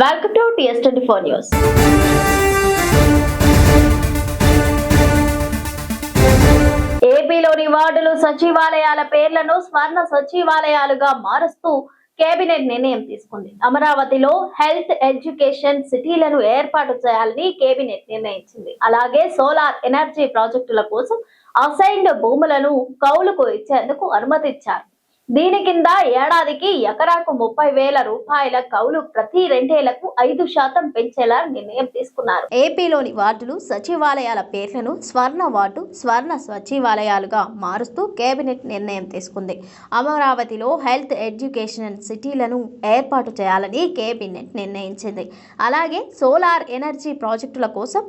Welcome to TS twenty four news ఏపీలోని వార్డులు సచివాలయాల పేర్లను స్వర్ణ సచివాలయాలుగా మారుస్తూ కేబినెట్ నిర్ణయం తీసుకుంది. అమరావతిలో హెల్త్ ఎడ్యుకేషన్ సిటీలను ఏర్పాటు చేయాలని కేబినెట్ నిర్ణయించింది. అలాగే సోలార్ ఎనర్జీ ప్రాజెక్టుల కోసం అసైన్డ్ భూములను కౌలుకు ఇచ్చేందుకు అనుమతిచ్చారు. దీని కింద ఏడాదికి ఎకరాకు ముప్పై వేల రూపాయల కౌలు ప్రతి రెండేళ్ళకు ఐదు శాతం పెంచేలా నిర్ణయం తీసుకున్నారు. ఏపీలోని వార్డులు సచివాలయాల పేర్లను స్వర్ణ వార్డు స్వర్ణ సచివాలయాలుగా మారుస్తూ కేబినెట్ నిర్ణయం తీసుకుంది. అమరావతిలో హెల్త్ ఎడ్యుకేషన్ సిటీలను ఏర్పాటు చేయాలని కేబినెట్ నిర్ణయించింది. అలాగే సోలార్ ఎనర్జీ ప్రాజెక్టుల కోసం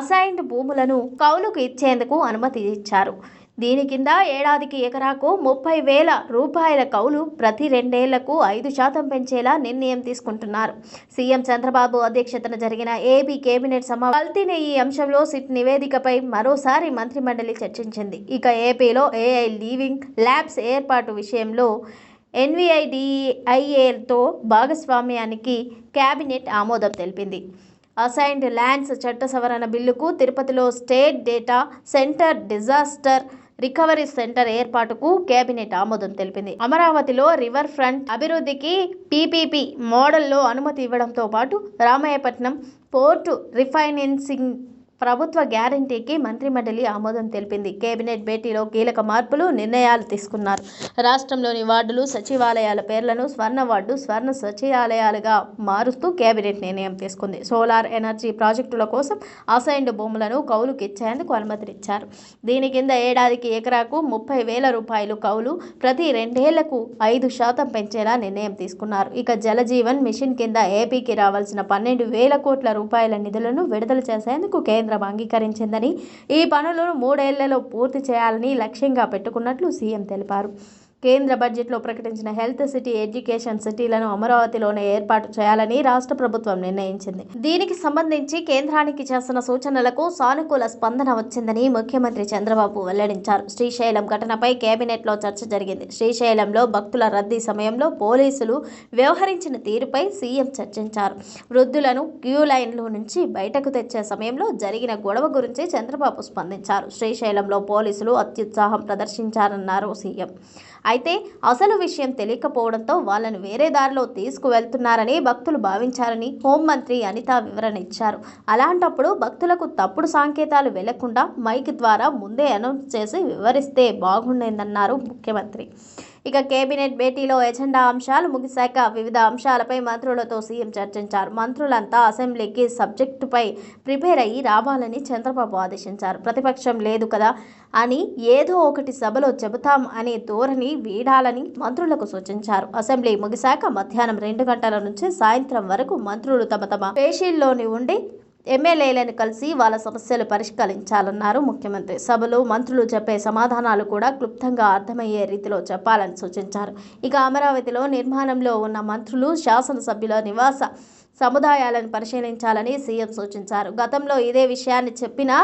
అసైన్డ్ భూములను కౌలుకు ఇచ్చేందుకు అనుమతి ఇచ్చారు. దీని కింద ఏడాదికి ఎకరాకు ముప్పై వేల రూపాయల కౌలు ప్రతి రెండేళ్ళకు ఐదు శాతం పెంచేలా నిర్ణయం తీసుకుంటున్నారు. సీఎం చంద్రబాబు అధ్యక్షతన జరిగిన ఏపీ కేబినెట్ సమావేశం ఈ అంశంలో సిట్ నివేదికపై మరోసారి మంత్రిమండలి చర్చించింది. ఇక ఏపీలో ఏఐ లీవింగ్ ల్యాబ్స్ ఏర్పాటు విషయంలో ఎన్విఐడిఐఏతో భాగస్వామ్యానికి కేబినెట్ ఆమోదం తెలిపింది. అసైన్డ్ ల్యాండ్స్ చట్ట సవరణ బిల్లుకు తిరుపతిలో state data center disaster recovery center ఏర్పాటుకు కేబినెట్ ఆమోదం తెలిపింది. అమరావతిలో రివర్ ఫ్రంట్ అభివృద్ధికి పీపీపీ మోడల్లో అనుమతి ఇవ్వడంతో పాటు రామాయపట్నం పోర్టు రిఫైనాన్సింగ్ ప్రభుత్వ గ్యారంటీకి మంత్రిమండలి ఆమోదం తెలిపింది. కేబినెట్ భేటీలో కీలక మార్పులు నిర్ణయాలు తీసుకున్నారు. రాష్ట్రంలోని వార్డులు సచివాలయాల పేర్లను స్వర్ణ వార్డు స్వర్ణ సచివాలయాలుగా మారుస్తూ కేబినెట్ నిర్ణయం తీసుకుంది. సోలార్ ఎనర్జీ ప్రాజెక్టుల కోసం అసైన్డ్ భూములను కౌలుకి ఇచ్చేందుకు అనుమతినిచ్చారు. దీని కింద ఏడాదికి ఎకరాకు ముప్పై వేల రూపాయలు కౌలు ప్రతి రెండేళ్ళకు ఐదు శాతం పెంచేలా నిర్ణయం తీసుకున్నారు. ఇక జలజీవన్ మిషన్ కింద ఏపీకి రావాల్సిన పన్నెండు వేల కోట్ల రూపాయల నిధులను విడుదల చేసేందుకు కేంద్రం అంగీకరించిందని ఈ పనులను మూడేళ్ళలో పూర్తి చేయాలని లక్ష్యంగా పెట్టుకున్నట్లు సీఎం తెలిపారు. కేంద్ర బడ్జెట్లో ప్రకటించిన హెల్త్ సిటీ ఎడ్యుకేషన్ సిటీలను అమరావతిలోనే ఏర్పాటు చేయాలని రాష్ట్ర ప్రభుత్వం నిర్ణయించింది. దీనికి సంబంధించి కేంద్రానికి చేసిన సూచనలకు సానుకూల స్పందన వచ్చిందని ముఖ్యమంత్రి చంద్రబాబు వెల్లడించారు. శ్రీశైలం ఘటనపై కేబినెట్లో చర్చ జరిగింది. శ్రీశైలంలో భక్తుల రద్దీ సమయంలో పోలీసులు వ్యవహరించిన తీరుపై సీఎం చర్చించారు. వృద్ధులను క్యూ లైన్లో నుంచి బయటకు తెచ్చే సమయంలో జరిగిన గొడవ గురించి చంద్రబాబు స్పందించారు. శ్రీశైలంలో పోలీసులు అత్యుత్సాహం ప్రదర్శించారన్నారు సీఎం. అయితే అసలు విషయం తెలియకపోవడంతో వాళ్ళను వేరే దారిలో తీసుకువెళ్తున్నారని భక్తులు భావించారని హోంమంత్రి అనిత వివరణ ఇచ్చారు. అలాంటప్పుడు భక్తులకు తప్పుడు సంకేతాలు వెళ్ళకుండా మైక్ ద్వారా ముందే అనౌన్స్ చేసి వివరిస్తే బాగుండేదన్నారు ముఖ్యమంత్రి. ఇక కేబినెట్ భేటీలో ఎజెండా అంశాలు ముగిశాక వివిధ అంశాలపై మంత్రులతో సీఎం చర్చించారు. మంత్రులంతా అసెంబ్లీకి సబ్జెక్టుపై ప్రిపేర్ అయ్యి రావాలని చంద్రబాబు ఆదేశించారు. ప్రతిపక్షం లేదు కదా అని ఏదో ఒకటి సభలో చెబుతాం అనే ధోరణి వీడాలని మంత్రులకు సూచించారు. అసెంబ్లీ ముగిశాక మధ్యాహ్నం రెండు గంటల నుంచి సాయంత్రం వరకు మంత్రులు తమ తమ పేషీల్లోని ఉండి ఎమ్మెల్యేలను కలిసి వాళ్ళ సమస్యలు పరిష్కరించాలన్నారు ముఖ్యమంత్రి. సభలో మంత్రులు చెప్పే సమాధానాలు కూడా క్లుప్తంగా అర్థమయ్యే రీతిలో చెప్పాలని సూచించారు. ఇక అమరావతిలో నిర్మాణంలో ఉన్న మంత్రులు శాసనసభ్యుల నివాస సముదాయాలను పరిశీలించాలని సీఎం సూచించారు. గతంలో ఇదే విషయాన్ని చెప్పినా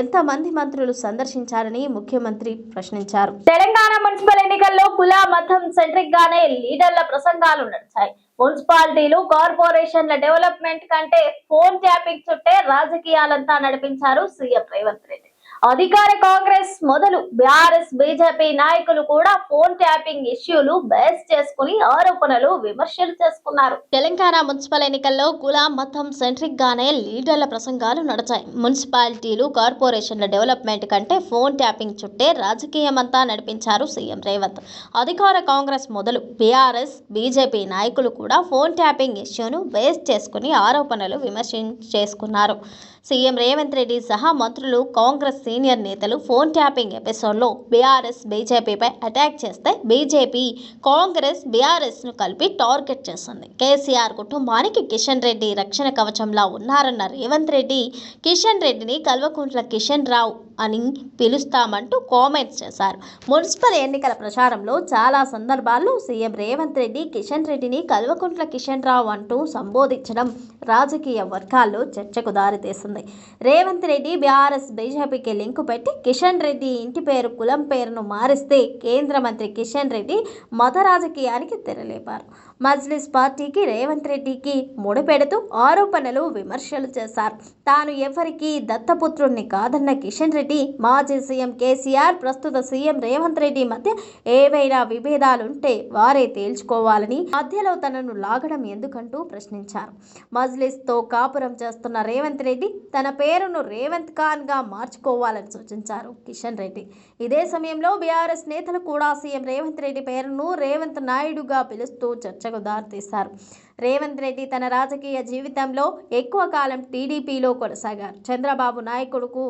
ఎంతమంది మంత్రులు సందర్శించారని ముఖ్యమంత్రి ప్రశ్నించారు. తెలంగాణ మున్సిపల్ ఎన్నికల్లో కుల మతం సెంట్రిక్ గానే లీడర్ల ప్రసంగాలు నడిచాయి. మున్సిపాలిటీలు కార్పొరేషన్ల డెవలప్మెంట్ కంటే ఫోన్ ట్యాపింగ్ చుట్టే రాజకీయాలంతా నడిపించారు సీఎం రేవంత్ రెడ్డి. అధికార కాంగ్రెస్ మొదలు బీఆర్ఎస్ బీజేపీ నాయకులు కూడా ఫోన్ ట్యాపింగ్ ఇష్యూలు బేస్ చేసుకుని ఆరోపణలు విమర్శలు చేసుకున్నారు. తెలంగాణ మున్సిపల్ ఎన్నికల్లో కుల మతం సెంట్రిక్ గానే లీడర్ల ప్రసంగాలు నడిచాయి. మున్సిపాలిటీలు కార్పొరేషన్ల డెవలప్మెంట్ కంటే ఫోన్ ట్యాపింగ్ చుట్టే రాజకీయమంతా నడిపించారు సీఎం రేవంత్. అధికార కాంగ్రెస్ మొదలు బీఆర్ఎస్ బీజేపీ నాయకులు కూడా ఫోన్ ట్యాపింగ్ ఇష్యూను బేస్ చేసుకుని ఆరోపణలు విమర్శ చేసుకున్నారు. సీఎం రేవంత్ రెడ్డి సహా మంత్రులు కాంగ్రెస్ సీనియర్ నేతలు ఫోన్ ట్యాపింగ్ ఎపిసోడ్లో బీఆర్ఎస్ బీజేపీపై అటాక్ చేస్తే బీజేపీ కాంగ్రెస్ బీఆర్ఎస్ను కలిపి టార్గెట్ చేస్తుంది. కేసీఆర్ కుటుంబానికి కిషన్ రెడ్డి రక్షణ కవచంలా ఉన్నారన్న రేవంత్ రెడ్డి కిషన్ రెడ్డిని కల్వకుంట్ల కిషన్ రావు అని పిలుస్తామంటూ కామెంట్స్ చేశారు. మున్సిపల్ ఎన్నికల ప్రచారంలో చాలా సందర్భాల్లో సీఎం రేవంత్ రెడ్డి కిషన్ రెడ్డిని కల్వకుంట్ల కిషన్ రావు అంటూ సంబోధించడం రాజకీయ వర్గాల్లో చర్చకు దారితీస్తుంది రేవంత్ రెడ్డి బీఆర్ఎస్ బీజేపీకి లింకు పెట్టి కిషన్ రెడ్డి ఇంటి పేరు కులం పేరును మారిస్తే కేంద్ర మంత్రి కిషన్ రెడ్డి మత రాజకీయానికి తెరలేపారు. మజ్లిస్ పార్టీకి రేవంత్ రెడ్డికి ముడిపెడుతూ ఆరోపణలు విమర్శలు చేశారు. తాను ఎవరికీ దత్తపుత్రుణ్ణి కాదన్న కిషన్ రెడ్డి మాజీ సీఎం కేసీఆర్ ప్రస్తుత సీఎం రేవంత్ రెడ్డి మధ్య ఏవైనా విభేదాలుంటే వారే తేల్చుకోవాలని మధ్యలో తనను లాగడం ఎందుకంటూ ప్రశ్నించారు. మజ్లిస్తో కాపురం చేస్తున్న రేవంత్ రెడ్డి తన పేరును రేవంత్ ఖాన్గా మార్చుకోవాలని సూచించారు కిషన్ రెడ్డి. ఇదే సమయంలో బీఆర్ఎస్ నేతలు కూడా సీఎం రేవంత్ రెడ్డి పేరును రేవంత్ నాయుడుగా పిలుస్తూ చర్చ చర్చకు దారితీశారు. రేవంత్ రెడ్డి తన రాజకీయ జీవితంలో ఎక్కువ కాలం టీడీపీలో కొనసాగారు. చంద్రబాబు నాయకుడుకు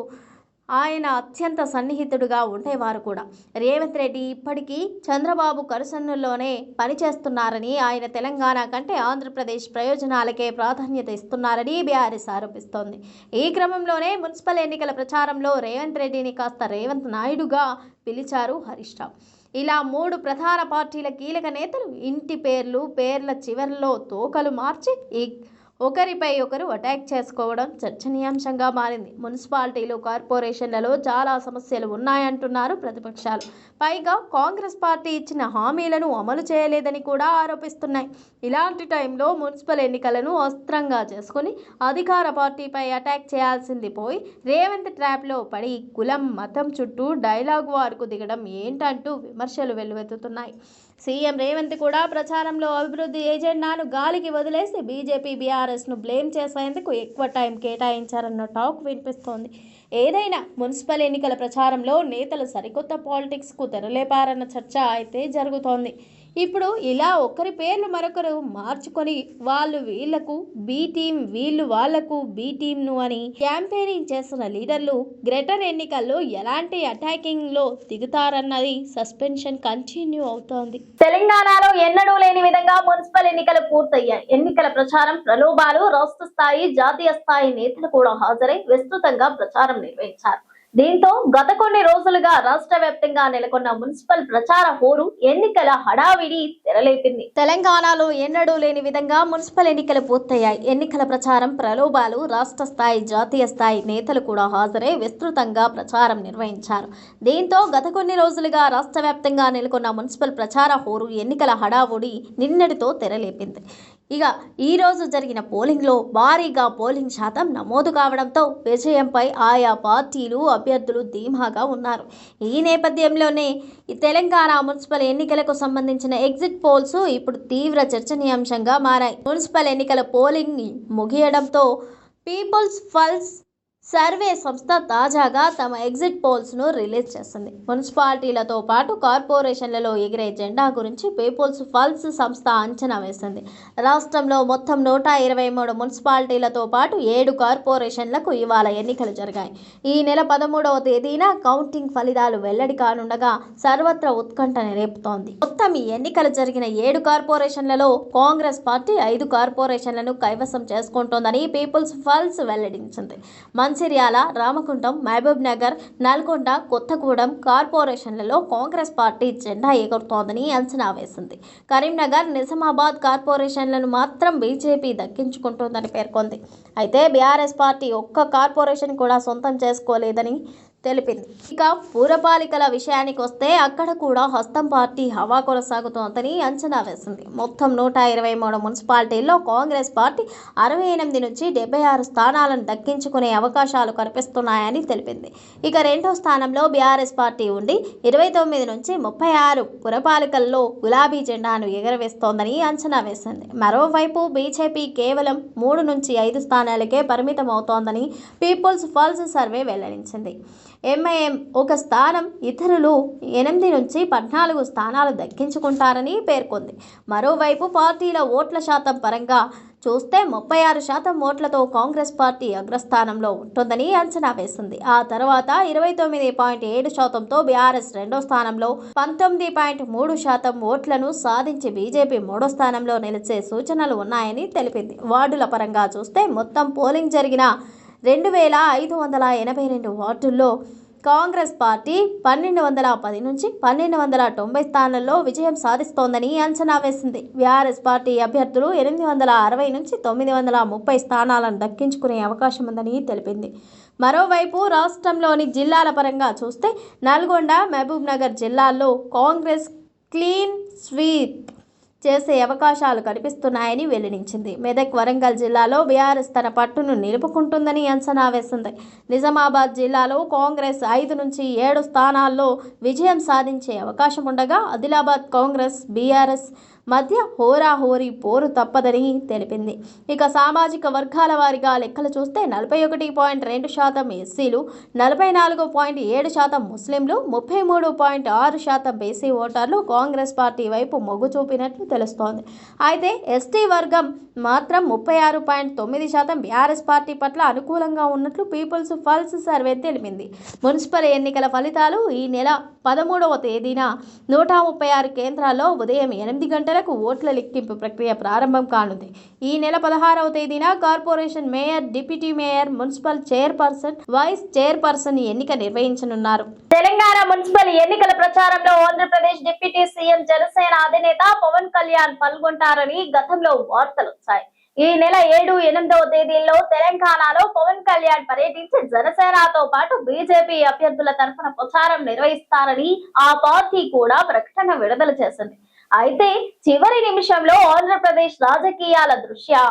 ఆయన అత్యంత సన్నిహితుడుగా ఉండేవారు కూడా. రేవంత్ రెడ్డి ఇప్పటికీ చంద్రబాబు కరుసన్నుల్లోనే పనిచేస్తున్నారని ఆయన తెలంగాణ కంటే ఆంధ్రప్రదేశ్ ప్రయోజనాలకే ప్రాధాన్యత ఇస్తున్నారని బీఆర్ఎస్ ఆరోపిస్తోంది. ఈ క్రమంలోనే మున్సిపల్ ఎన్నికల ప్రచారంలో రేవంత్ రెడ్డిని కాస్త రేవంత్ నాయుడుగా పిలిచారు హరీష్ రావు. ఇలా మూడు ప్రధాన పార్టీల కీలక నేతలు ఇంటి పేర్లు పేర్ల చివర్లో తోకలు మార్చి ఈ ఒకరిపై ఒకరు అటాక్ చేసుకోవడం చర్చనీయాంశంగా మారింది. మున్సిపాలిటీలు కార్పొరేషన్లలో చాలా సమస్యలు ఉన్నాయంటున్నారు ప్రతిపక్షాలు. పైగా కాంగ్రెస్ పార్టీ ఇచ్చిన హామీలను అమలు చేయలేదని కూడా ఆరోపిస్తున్నాయి. ఇలాంటి టైంలో మున్సిపల్ ఎన్నికలను అస్త్రంగా చేసుకుని అధికార పార్టీపై అటాక్ చేయాల్సింది పోయి రేవంత్ ట్రాప్లో పడి కులం మతం చుట్టూ డైలాగ్ వార్కు దిగడం ఏంటంటూ విమర్శలు వెల్లువెత్తుతున్నాయి. సీఎం రేవంత్ కూడా ప్రచారంలో అభివృద్ధి ఎజెండాను గాలికి వదిలేసి బీజేపీ బీఆర్ఎస్ను బ్లేమ్ చేసేందుకు ఎక్కువ టైం కేటాయించారన్న టాక్ వినిపిస్తోంది. ఏదైనా మున్సిపల్ ఎన్నికల ప్రచారంలో నేతలు సరికొత్త పాలిటిక్స్కు తెరలేపారన్న చర్చ అయితే జరుగుతోంది. ఇప్పుడు ఇలా ఒకరి పేర్లు మరొకరు మార్చుకొని వాళ్ళు వీళ్ళకు బి టీం వీళ్ళు వాళ్ళకు బి టీంను అని క్యాంపెయినింగ్ చేస్తున్న లీడర్లు గ్రేటర్ ఎన్నికల్లో ఎలాంటి అటాకింగ్లో దిగుతారన్నది సస్పెన్షన్ కంటిన్యూ అవుతోంది. తెలంగాణలో ఎన్నడూ లేని విధంగా మున్సిపల్ ఎన్నికలు పూర్తయ్యాయి. ఎన్నికల ప్రచారం ప్రలోభాలు రాష్ట్ర స్థాయి జాతీయ స్థాయి నేతలు కూడా హాజరై విస్తృతంగా ప్రచారం నిర్వహించారు. దీంతో గత కొన్ని రోజులుగా రాష్ట్ర వ్యాప్తంగా నెలకొన్న మున్సిపల్ ప్రచార హోరు ఎన్నికల హడావిడి తెరలేపింది. తెలంగాణలో ఎన్నడూ లేని విధంగా మున్సిపల్ ఎన్నికలు పూర్తయ్యాయి. ఎన్నికల ప్రచారం ప్రలోభాలు రాష్ట్ర స్థాయి జాతీయ స్థాయి నేతలు కూడా హాజరై విస్తృతంగా ప్రచారం నిర్వహించారు. దీంతో గత కొన్ని రోజులుగా రాష్ట్ర వ్యాప్తంగా నెలకొన్న మున్సిపల్ ప్రచార హోరు ఎన్నికల హడావుడి నిన్నటితో తెరలేపింది. ఇక ఈ రోజు జరిగిన పోలింగ్లో భారీగా పోలింగ్ శాతం నమోదు కావడంతో విజయంపై ఆయా పార్టీలు అభ్యర్థులు ధీమాగా ఉన్నారు. ఈ నేపథ్యంలోనే ఈ తెలంగాణ మున్సిపల్ ఎన్నికలకు సంబంధించిన ఎగ్జిట్ పోల్స్ ఇప్పుడు తీవ్ర చర్చనీయాంశంగా మారాయి. మున్సిపల్ ఎన్నికల పోలింగ్ ముగియడంతో పీపుల్స్ ఫల్స్ సర్వే సంస్థ తాజాగా తమ ఎగ్జిట్ పోల్స్ను రిలీజ్ చేసింది. మున్సిపాలిటీలతో పాటు కార్పొరేషన్లలో ఎగిరే జెండా గురించి పీపుల్స్ పల్స్ సంస్థ అంచనా వేసింది. రాష్ట్రంలో మొత్తం నూట ఇరవై మూడు మున్సిపాలిటీలతో పాటు ఏడు కార్పొరేషన్లకు ఇవాళ ఎన్నికలు జరిగాయి. ఈ నెల పదమూడవ తేదీన కౌంటింగ్ ఫలితాలు వెల్లడి కానుండగా సర్వత్రా ఉత్కంఠ రేపుతోంది మొత్తం ఈ ఎన్నికలు జరిగిన ఏడు కార్పొరేషన్లలో కాంగ్రెస్ పార్టీ ఐదు కార్పొరేషన్లను కైవసం చేసుకుంటోందని పీపుల్స్ పల్స్ వెల్లడించింది. మంచిర్యాల రామకుంటం మహబూబ్ నగర్ నల్గొండ కొత్తగూడెం కార్పొరేషన్లలో కాంగ్రెస్ పార్టీ జెండా ఎగురుతోందని అంచనా వేసింది. కరీంనగర్ నిజామాబాద్ కార్పొరేషన్లను మాత్రం బీజేపీ దక్కించుకుంటోందని పేర్కొంది. అయితే బీఆర్ఎస్ పార్టీ ఒక్క కార్పొరేషన్ కూడా సొంతం చేసుకోలేదని తెలిపింది. ఇక పురపాలికల విషయానికి వస్తే అక్కడ కూడా హస్తం పార్టీ హవా కొనసాగుతోందని అంచనా వేసింది. మొత్తం నూట ఇరవై మూడు మున్సిపాలిటీల్లో కాంగ్రెస్ పార్టీ అరవై ఎనిమిది నుంచి డెబ్బై ఆరు స్థానాలను దక్కించుకునే అవకాశాలు కనిపిస్తున్నాయని తెలిపింది. ఇక రెండో స్థానంలో బీఆర్ఎస్ పార్టీ ఉండి ఇరవై తొమ్మిది నుంచి ముప్పై ఆరు పురపాలికల్లో గులాబీ జెండాను ఎగరవేస్తోందని అంచనా వేసింది. మరోవైపు బీజేపీ కేవలం మూడు నుంచి ఐదు స్థానాలకే పరిమితం అవుతోందని పీపుల్స్ పల్స్ సర్వే వెల్లడించింది. ఎంఐఎం ఒక స్థానం ఇతరులు ఎనిమిది నుంచి పద్నాలుగు స్థానాలు దక్కించుకుంటారని పేర్కొంది. మరోవైపు పార్టీల ఓట్ల శాతం పరంగా చూస్తే ముప్పై ఆరు శాతం ఓట్లతో కాంగ్రెస్ పార్టీ అగ్రస్థానంలో ఉంటుందని అంచనా వేసింది. ఆ తర్వాత ఇరవై తొమ్మిది పాయింట్ ఏడు శాతంతో బీఆర్ఎస్ రెండో స్థానంలో పంతొమ్మిది పాయింట్ మూడు శాతం ఓట్లను సాధించి బీజేపీ మూడో స్థానంలో నిలిచే సూచనలు ఉన్నాయని తెలిపింది. వార్డుల పరంగా చూస్తే మొత్తం పోలింగ్ జరిగిన రెండు వేల ఐదు వందల ఎనభై రెండు వార్డుల్లో కాంగ్రెస్ పార్టీ పన్నెండు వందల పది నుంచి పన్నెండు వందల తొంభై స్థానాల్లో విజయం సాధిస్తోందని అంచనా వేసింది. బీఆర్ఎస్ పార్టీ అభ్యర్థులు ఎనిమిది వందల అరవై నుంచి తొమ్మిది వందల ముప్పై స్థానాలను దక్కించుకునే అవకాశం ఉందని తెలిపింది. మరోవైపు రాష్ట్రంలోని జిల్లాల పరంగా చూస్తే నల్గొండ మహబూబ్నగర్ జిల్లాల్లో కాంగ్రెస్ క్లీన్ స్వీప్ చేసే అవకాశాలు కనిపిస్తున్నాయని వెల్లడించింది. మెదక్ వరంగల్ జిల్లాలో బీఆర్ఎస్ తన పట్టును నిలుపుకుంటుందని అంచనా వేసింది. నిజామాబాద్ జిల్లాలో కాంగ్రెస్ ఐదు నుంచి ఏడు స్థానాల్లో విజయం సాధించే అవకాశం ఉండగా ఆదిలాబాద్ కాంగ్రెస్ బీఆర్ఎస్ మధ్య హోరాహోరీ పోరు తప్పదని తెలిపింది. ఇక సామాజిక వర్గాల వారిగా లెక్కలు చూస్తే నలభై ఒకటి పాయింట్ రెండు శాతం ఎస్సీలు నలభై నాలుగు పాయింట్ ఏడు శాతం ముస్లింలు ముప్పై మూడు పాయింట్ ఆరు శాతం బీసీ ఓటర్లు కాంగ్రెస్ పార్టీ వైపు మొగ్గు చూపినట్లు తెలుస్తోంది. అయితే ఎస్టీ వర్గం మాత్రం ముప్పై ఆరు పాయింట్ తొమ్మిది శాతం బీఆర్ఎస్ పార్టీ పట్ల అనుకూలంగా ఉన్నట్లు పీపుల్స్ పల్స్ సర్వే తెలిపింది. మున్సిపల్ ఎన్నికల ఫలితాలు ఈ నెల పదమూడవ తేదీన నూట ముప్పై ఆరు కేంద్రాల్లో ఉదయం ఎనిమిది గంటలకు ఓట్ల లెక్కింపు ప్రక్రియ ప్రారంభం కానుంది. ఈ నెల పదహారవ తేదీన corporation mayor deputy mayor municipal chairperson vice chairperson ఎన్నిక నిర్వహించనున్నారు. తెలంగాణ మున్సిపల్ ఎన్నికల ప్రచారంలో ఆంధ్రప్రదేశ్ డిప్యూటీ సీఎం జనసేన అధినేత పవన్ కళ్యాణ్ పాల్గొంటారని గతంలో వార్తలు వచ్చాయి ఈ నెల ఏడు ఎనిమిదవ తేదీల్లో తెలంగాణలో పవన్ కళ్యాణ్ పర్యటించి జనసేనతో పాటు బీజేపీ అభ్యర్థుల తరఫున ప్రచారం నిర్వహిస్తారని ఆ పార్టీ కూడా ప్రకటన విడుదల చేసింది. అయితే చివరి నిమిషంలో ఆంధ్రప్రదేశ్ రాజకీయాల దృష్ట్యా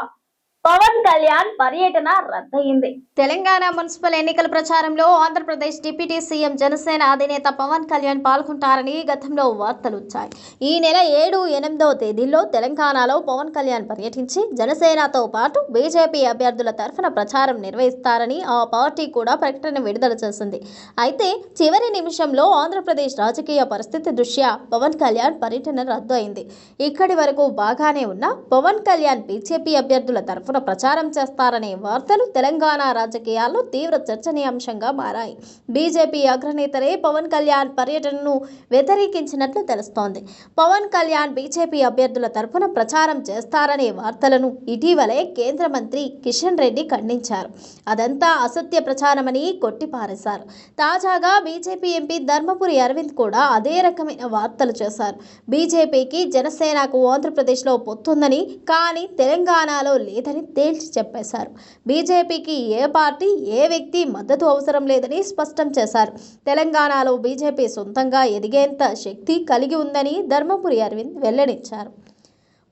పవన్ కళ్యాణ్ పర్యటన రద్దయింది. తెలంగాణ మున్సిపల్ ఎన్నికల ప్రచారంలో ఆంధ్రప్రదేశ్ డిప్యూటీ సీఎం జనసేన అధినేత పవన్ కళ్యాణ్ పాల్గొంటారని గతంలో వార్తలు వచ్చాయి ఈ నెల ఏడు ఎనిమిదవ తేదీల్లో తెలంగాణలో పవన్ కళ్యాణ్ పర్యటించి జనసేనతో పాటు బీజేపీ అభ్యర్థుల తరఫున ప్రచారం నిర్వహిస్తారని ఆ పార్టీ కూడా ప్రకటన విడుదల చేసింది. అయితే చివరి నిమిషంలో ఆంధ్రప్రదేశ్ రాజకీయ పరిస్థితి దృష్ట్యా పవన్ కళ్యాణ్ పర్యటన రద్దు అయింది ఇక్కడి వరకు బాగానే ఉన్న పవన్ కళ్యాణ్ బీజేపీ అభ్యర్థుల తరఫున ప్రచారం చేస్తారనే వార్తలు తెలంగాణ రాజకీయాల్లో తీవ్ర చర్చనీయాంశంగా మారాయి. బీజేపీ అగ్రనేతలే పవన్ కళ్యాణ్ పర్యటనను వ్యతిరేకించినట్లు తెలుస్తోంది. పవన్ కళ్యాణ్ బీజేపీ అభ్యర్థుల తరఫున ప్రచారం చేస్తారనే వార్తలను ఇటీవలే కేంద్ర మంత్రి కిషన్ రెడ్డి ఖండించారు. అదంతా అసత్య ప్రచారమని కొట్టిపారేశారు. తాజాగా బీజేపీ ఎంపీ ధర్మపురి అరవింద్ కూడా అదే రకమైన వార్తలు చేశారు. బీజేపీకి జనసేనకు ఆంధ్రప్రదేశ్లో పొత్తుందని కానీ తెలంగాణలో లేదని తేల్చి చెప్పేశారు. బీజేపీకి ఏ పార్టీ ఏ వ్యక్తి మద్దతు అవసరం లేదని స్పష్టం చేశారు. తెలంగాణలో బీజేపీ సొంతంగా ఎదిగేంత శక్తి కలిగి ఉందని ధర్మపురి అరవింద్ వెల్లడించారు.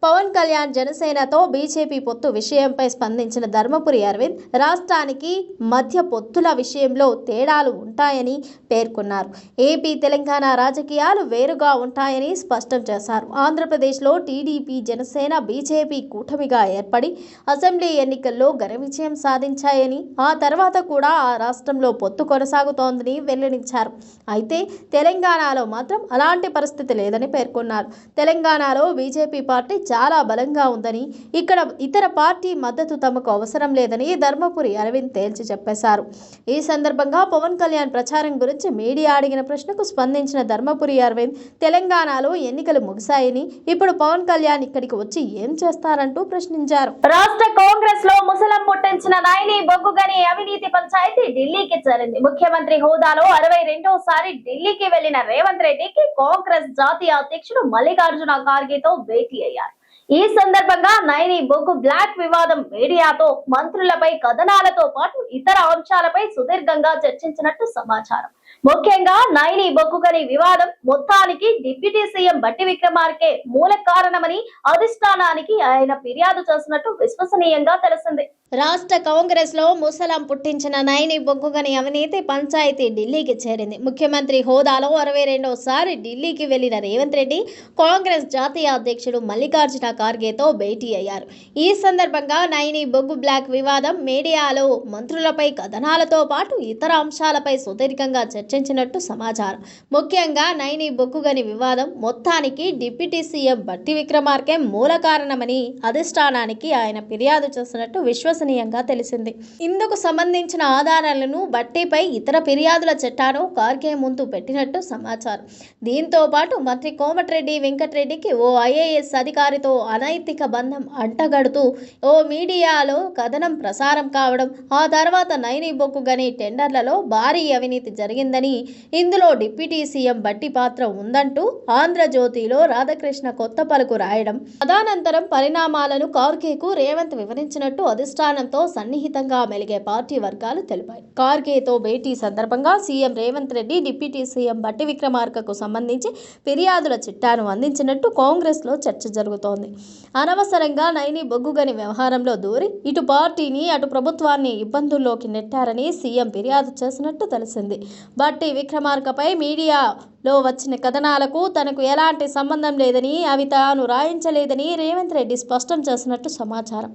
పవన్ కళ్యాణ్ జనసేనతో బీజేపీ పొత్తు విషయంపై స్పందించిన ధర్మపురి అరవింద్ రాష్ట్రానికి మధ్య పొత్తుల విషయంలో తేడాలు ఉంటాయని పేర్కొన్నారు. ఏపీ తెలంగాణ రాజకీయాలు వేరుగా ఉంటాయని స్పష్టం చేశారు. ఆంధ్రప్రదేశ్లో టీడీపీ జనసేన బీజేపీ కూటమిగా ఏర్పడి అసెంబ్లీ ఎన్నికల్లో ఘన విజయం సాధించాయని ఆ తర్వాత కూడా ఆ రాష్ట్రంలో పొత్తు కొనసాగుతోందని వెల్లడించారు. అయితే తెలంగాణలో మాత్రం అలాంటి పరిస్థితి లేదని పేర్కొన్నారు. తెలంగాణలో బీజేపీ పార్టీ చాలా బలంగా ఉందని ఇక్కడ ఇతర పార్టీ మద్దతు తమకు అవసరం లేదని ధర్మపురి అరవింద్ తేల్చి చెప్పేశారు. ఈ సందర్భంగా పవన్ కళ్యాణ్ ప్రచారం గురించి మీడియా అడిగిన ప్రశ్నకు స్పందించిన ధర్మపురి అరవింద్ తెలంగాణలో ఎన్నికలు ముగిశాయని ఇప్పుడు పవన్ కళ్యాణ్ ఇక్కడికి వచ్చి ఏం చేస్తారంటూ ప్రశ్నించారు. రాష్ట్ర కాంగ్రెస్లో ముసలం పుట్టించిన నాయని బొగ్గుగని అవినీతి పంచాయతీ ఢిల్లీకి చేరింది. ముఖ్యమంత్రి హోదాలో అరవై రెండోసారి ఢిల్లీకి వెళ్ళిన రేవంత్ రెడ్డికి కాంగ్రెస్ జాతీయ అధ్యక్షుడు మల్లికార్జున ఖార్గేతో భేటీ అయ్యారు. ఈ సందర్భంగా నైని బొగ్గు బ్లాక్ వివాదం మీడియాతో మంత్రులపై కథనాలతో పాటు ఇతర అంశాలపై సుదీర్ఘంగా చర్చించినట్టు సమాచారం. ముఖ్యంగా నైని బొగ్గుగని వివాదం మొత్తానికి డిప్యూటీ సీఎం బట్టి విక్రమార్కే మూల కారణమని అధిష్టానానికి ఆయన ఫిర్యాదు చేసినట్టు విశ్వసనీయంగా తెలిసింది. రాష్ట్ర కాంగ్రెస్లో ముసలం పుట్టించిన నైని బొగ్గుగని అవినీతి పంచాయతీ ఢిల్లీకి చేరింది. ముఖ్యమంత్రి హోదాలో అరవై రెండోసారి ఢిల్లీకి వెళ్ళిన రేవంత్ రెడ్డి కాంగ్రెస్ జాతీయ అధ్యక్షుడు మల్లికార్జున ఖార్గేతో భేటీ అయ్యారు. ఈ సందర్భంగా నైని బొగ్గు బ్లాక్ వివాదం మీడియాలో మంత్రులపై కథనాలతో పాటు ఇతర అంశాలపై సుదీర్ఘంగా చర్చించినట్టు సమాచారం. ముఖ్యంగా నైని బొక్కుగని వివాదం మొత్తానికి డిప్యూటీ సీఎం బట్టి విక్రమార్కే మూల కారణమని అధిష్టానానికి ఆయన ఫిర్యాదు చేసినట్టు విశ్వసనీయంగా తెలిసింది. ఇందుకు సంబంధించిన ఆధారాలను బట్టిపై ఇతర ఫిర్యాదుల చట్టాను కార్గే ముందు పెట్టినట్టు సమాచారం. దీంతో పాటు మంత్రి కోమటిరెడ్డి వెంకటరెడ్డికి ఓ ఐఏఎస్ అధికారితో అనైతిక బంధం అంటగడుతూ ఓ మీడియాలో కథనం ప్రసారం కావడం ఆ తర్వాత నైని బొక్కు గని టెండర్లలో భారీ అవినీతి జరిగింది. జరిగిందని ఇందులో డిప్యూటీ సీఎం బట్టి పాత్ర ఉందంటూ ఆంధ్రజ్యోతిలో రాధాకృష్ణ కొత్త పలుకు రాయడం తదనంతరం పరిణామాలను కార్కేకు రేవంత్ వివరించినట్టు అధిష్టానంతో సన్నిహితంగా మెలిగే పార్టీ వర్గాలు తెలిపాయి. కార్గేతో భేటీ సందర్భంగా CM Revanth Reddy deputy CM Bhatti విక్రమార్కకు సంబంధించి ఫిర్యాదుల చిట్టాను అందించినట్టు కాంగ్రెస్లో చర్చ జరుగుతోంది. అనవసరంగా నైని బొగ్గుగని వ్యవహారంలో దూరి ఇటు పార్టీని అటు ప్రభుత్వాన్ని ఇబ్బందుల్లోకి నెట్టారని సీఎం ఫిర్యాదు చేసినట్టు తెలిసింది. బట్టి విక్రమార్కపై మీడియాలో వచ్చిన కథనాలకు తనకు ఎలాంటి సంబంధం లేదని అవి తాను రాయించలేదని రేవంత్ రెడ్డి స్పష్టం చేసినట్టు సమాచారం.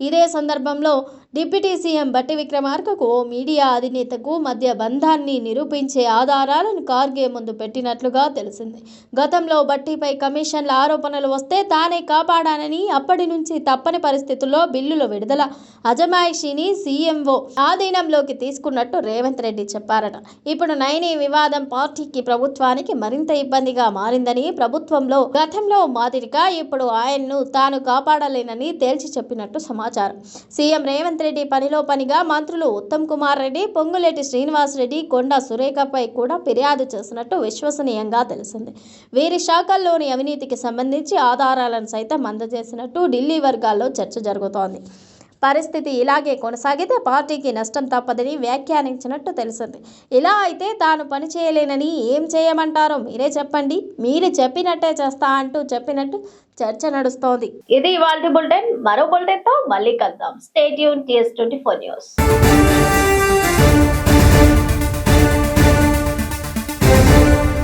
ఇదే సందర్భంలో డిప్యూటీ సీఎం బట్టి విక్రమార్కకు ఓ మీడియా అధినేతకు మధ్య బంధాన్ని నిరూపించే ఆధారాలను కార్గే ముందు పెట్టినట్లుగా తెలిసింది. గతంలో బట్టిపై కమిషన్ల ఆరోపణలు వస్తే తానే కాపాడానని అప్పటి నుంచి తప్పని పరిస్థితుల్లో బిల్లుల విడుదల అజమాయిషిని సీఎంఓ ఆధీనంలోకి తీసుకున్నట్టు రేవంత్ రెడ్డి చెప్పారట. ఇప్పుడు నైని వివాదం పార్టీకి ప్రభుత్వానికి మరింత ఇబ్బందిగా మారిందని ప్రభుత్వంలో గతంలో మాదిరిగా ఇప్పుడు ఆయన్ను తాను కాపాడలేనని తేల్చి చెప్పినట్టు సమాచారం. సీఎం రేవంత్ రెడ్డి పనిలో పనిగా మంత్రులు ఉత్తమ్ కుమార్ రెడ్డి పొంగులేటి శ్రీనివాస్ రెడ్డి కొండా సురేఖపై కూడా ఫిర్యాదు చేసినట్టు విశ్వసనీయంగా తెలిసింది. వీరి శాఖల్లోని అవినీతికి సంబంధించి ఆధారాలను సైతం అందజేసినట్టు ఢిల్లీ వర్గాల్లో చర్చ జరుగుతోంది. పరిస్థితి ఇలాగే కొనసాగితే పార్టీకి నష్టం తప్పదని వ్యాఖ్యానించినట్టు తెలిసింది. ఇలా అయితే తాను పని చేయలేనని ఏం చేయమంటారో మీరే చెప్పండి. మీరు చెప్పినట్టే చేస్తా అంటూ చెప్పినట్టు చర్చ నడుస్తోంది. ఇది ఇవాళ బులెటిన్. మరో బులెటిన్తో మళ్ళీ కలుద్దాం. స్టేట్ యూన్ టీఎస్ ట్వంటీ ఫోర్ న్యూస్